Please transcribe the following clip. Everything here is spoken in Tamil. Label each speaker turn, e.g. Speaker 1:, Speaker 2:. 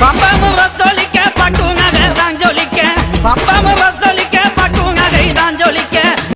Speaker 1: பம்பம் வசோலிக்க பட்டுங்க தான் ஜொலிக்க. பம்பம் வச